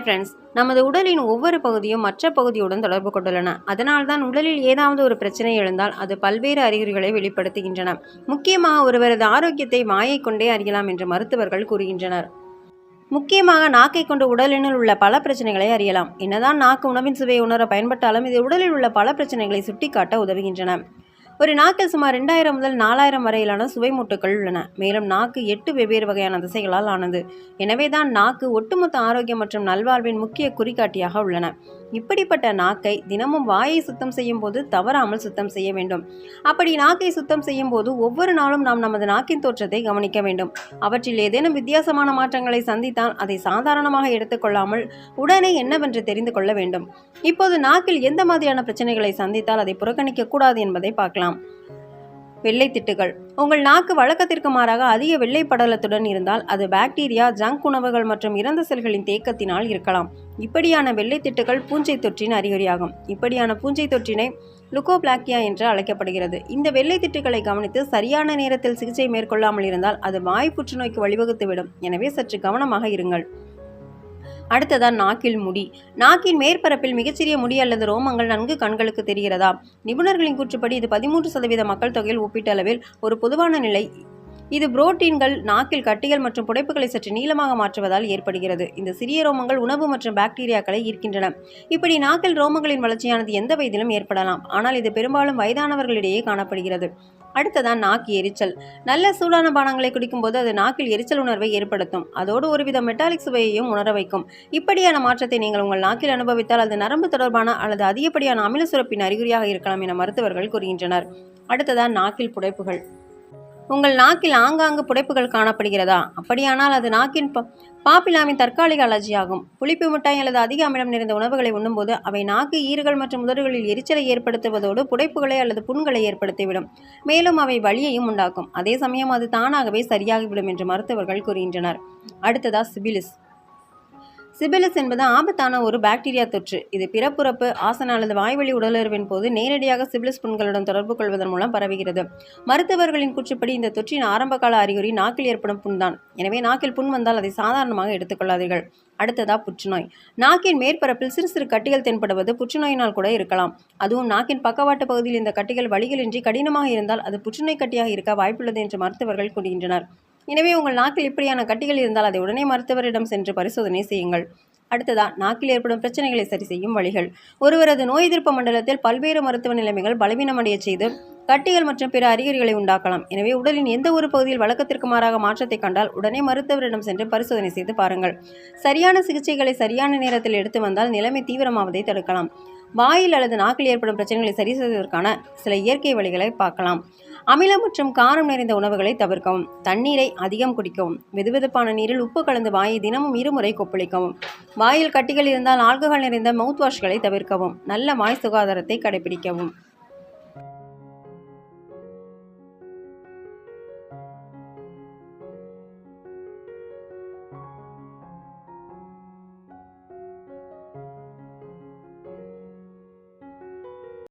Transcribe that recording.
Hi friends நமது உடலின் ஒவ்வொரு பகுதியும் மற்ற பகுதியுடன் தொடர்பு கொண்டுள்ளன. அதனால்தான் உடலில் ஏதாவது ஒரு பிரச்சனை எழுந்தால் அது பல்வேறு அறிகுறிகளை வெளிப்படுத்துகின்றன. முக்கியமாக ஒருவரது ஆரோக்கியத்தை வாயை கொண்டே அறியலாம் என்று மருத்துவர்கள் கூறுகின்றனர். முக்கியமாக நாக்கை கொண்டு உடலினுள் உள்ள பல பிரச்சனைகளை அறியலாம். என்னதான் நாக்கு உணவின் சுவையை உணர பயன்பட்டாலும் இது உடலில் உள்ள பல பிரச்சனைகளை சுட்டிக்காட்ட உதவுகின்றன. ஒரு நாக்கில் சுமார் ரெண்டாயிரம் முதல் நாலாயிரம் வரையிலான சுவை மூட்டுகள் உள்ளன. மேலும் நாக்கு எட்டு வெவ்வேறு வகையான திசைகளால் ஆனது. எனவே தான் நாக்கு ஒட்டுமொத்த ஆரோக்கியம் மற்றும் நல்வாழ்வின் முக்கிய குறிகாட்டியாக உள்ளன. இப்படிப்பட்ட நாக்கை தினமும் வாயை சுத்தம் செய்யும் போது தவறாமல் சுத்தம் செய்ய வேண்டும். அப்படி நாக்கை சுத்தம் செய்யும் போது ஒவ்வொரு நாளும் நாம் நமது நாக்கின் தோற்றத்தை கவனிக்க வேண்டும். அவற்றில் ஏதேனும் வித்தியாசமான மாற்றங்களை சந்தித்தால் அதை சாதாரணமாக எடுத்துக்கொள்ளாமல் உடனே என்னவென்று தெரிந்து கொள்ள வேண்டும். இப்போது நாக்கில் எந்த மாதிரியான பிரச்சனைகளை சந்தித்தால் அதை புறக்கணிக்க கூடாது என்பதை பார்க்கலாம். வெள்ளை திட்டுகள் உங்கள் நாக்கு வழக்கத்திற்கு மாறாக அதிக வெள்ளை படலத்துடன் இருந்தால் அது பாக்டீரியா ஜங்க் உணவுகள் மற்றும் இறந்த செல்களின் தேக்கத்தினால் இருக்கலாம். இப்படியான வெள்ளை திட்டுகள் பூஞ்சை தொற்றின் அறிகுறியாகும். இப்படியான பூஞ்சை தொற்றினை லுகோபிளாக்கியா என்று அழைக்கப்படுகிறது. இந்த வெள்ளை திட்டுகளை கவனித்து சரியான நேரத்தில் சிகிச்சை மேற்கொள்ளாமல் இருந்தால் அது வாய் புற்றுநோய்க்கு வழிவகுத்துவிடும். எனவே சற்று கவனமாக இருங்கள். அடுத்ததான் நாக்கில் முடி. நாக்கின் மேற்பரப்பில் மிகச்சிறிய முடி அல்லது ரோமங்கள் நன்கு கண்களுக்கு தெரிகிறதா? நிபுணர்களின் கூற்றுப்படி இது பதிமூன்று சதவீத மக்கள் தொகையில் ஒப்பீட்டளவில் ஒரு பொதுவான நிலை இது புரோட்டீன்கள் நாக்கில் கட்டிகள் மற்றும் புடைப்புகளை சற்று நீளமாக மாற்றுவதால் ஏற்படுகிறது. இந்த சிறிய ரோமங்கள் உணவு மற்றும் பாக்டீரியாக்களை ஈர்க்கின்றன. இப்படி நாக்கில் ரோமங்களின் வளர்ச்சியானது எந்த வயதிலும் ஏற்படலாம். ஆனால் இது பெரும்பாலும் வயதானவர்களிடையே காணப்படுகிறது. அடுத்ததான் நாக்கு எரிச்சல். நல்ல சூடான பானங்களை குடிக்கும்போது அது நாக்கில் எரிச்சல் உணர்வை ஏற்படுத்தும். அதோடு ஒருவித மெட்டாலிக் சுவையையும் உணர வைக்கும். இப்படியான மாற்றத்தை நீங்கள் உங்கள் நாக்கில் அனுபவித்தால் அது நரம்பு தொடர்பான அல்லது அதிகப்படியான அமில சுரப்பின் அறிகுறியாக இருக்கலாம் என மருத்துவர்கள் கூறுகின்றனர். அடுத்ததான் நாக்கில் புடைப்புகள். உங்கள் நாக்கில் ஆங்காங்கு புடைப்புகள் காணப்படுகிறதா? அப்படியானால் அது நாக்கின் ப பாப்பிலாமின் தற்காலிக அலர்ஜி ஆகும். புளிப்பு மிட்டாய் அல்லது அதிக அமிலம் நிறைந்த உணவுகளை உண்ணும்போது அவை நாக்கு ஈறுகள் மற்றும் உதடுகளில் எரிச்சலை ஏற்படுத்துவதோடு புடைப்புகளை அல்லது புண்களை ஏற்படுத்திவிடும். மேலும் அவை வலியையும் உண்டாக்கும். அதே சமயம் அது தானாகவே சரியாகிவிடும் என்று மருத்துவர்கள் கூறுகின்றனர். அடுத்ததா சிபிலிஸ். சிபிலிஸ் என்பது ஆபத்தான ஒரு பாக்டீரியா தொற்று. இது பிறப்புறப்பு ஆசன அல்லது வாய்வழி உடலுறவின் போது நேரடியாக சிபிலிஸ் புண்களுடன் தொடர்பு கொள்வதன் மூலம் பரவுகிறது. மருத்துவர்களின் கூற்றுப்படி இந்த தொற்றின் ஆரம்பகால அறிகுறி நாக்கில் ஏற்படும் புண்தான். எனவே நாக்கில் புண் வந்தால் அதை சாதாரணமாக எடுத்துக்கொள்ளாதீர்கள். அடுத்ததா புற்றுநோய். நாக்கின் மேற்பரப்பில் சிறு சிறு கட்டிகள் தென்படுவது புற்றுநோயினால் கூட இருக்கலாம். அதுவும் நாக்கின் பக்கவாட்டு பகுதியில் இந்த கட்டிகள் வழிகளின்றி கடினமாக இருந்தால் அது புற்றுநோய் கட்டியாக இருக்க வாய்ப்புள்ளது என்று மருத்துவர்கள் கூறுகின்றனர். எனவே உங்கள் நாக்கில் இப்படியான கட்டிகள் இருந்தால் அதை உடனே மருத்துவரிடம் சென்று பரிசோதனை செய்யுங்கள். அடுத்ததா நாக்கில் ஏற்படும் பிரச்சனைகளை சரி செய்யும் வழிகள். ஒருவரது நோய் எதிர்ப்பு மண்டலத்தில் பல்வேறு மருத்துவ நிலைமைகள் பலவீனமடைய செய்து கட்டிகள் மற்றும் பிற அறிகுறிகளை உண்டாக்கலாம். எனவே உடலின் எந்த ஒரு பகுதியில் வழக்கத்திற்கு மாறாக மாற்றத்தை கண்டால் உடனே மருத்துவரிடம் சென்று பரிசோதனை செய்து பாருங்கள். சரியான சிகிச்சைகளை சரியான நேரத்தில் எடுத்து வந்தால் நிலைமை தீவிரமாவதை தடுக்கலாம். வாயில் அல்லது நாக்கில் ஏற்படும் பிரச்சனைகளை சரி செய்வதற்கான சில இயற்கை வழிகளை பார்க்கலாம். அமிலம் மற்றும் காரம் நிறைந்த உணவுகளை தவிர்க்கவும். தண்ணீரை அதிகம் குடிக்கவும். வெதுவெதுப்பான நீரில் உப்பு கலந்து வாயை தினமும் இருமுறை கொப்பளிக்கவும். வாயில் கட்டிகள் இருந்தால் ஆல்கஹால் நிறைந்த மவுத் வாஷ்களை தவிர்க்கவும். நல்ல வாய் சுகாதாரத்தை கடைபிடிக்கவும்.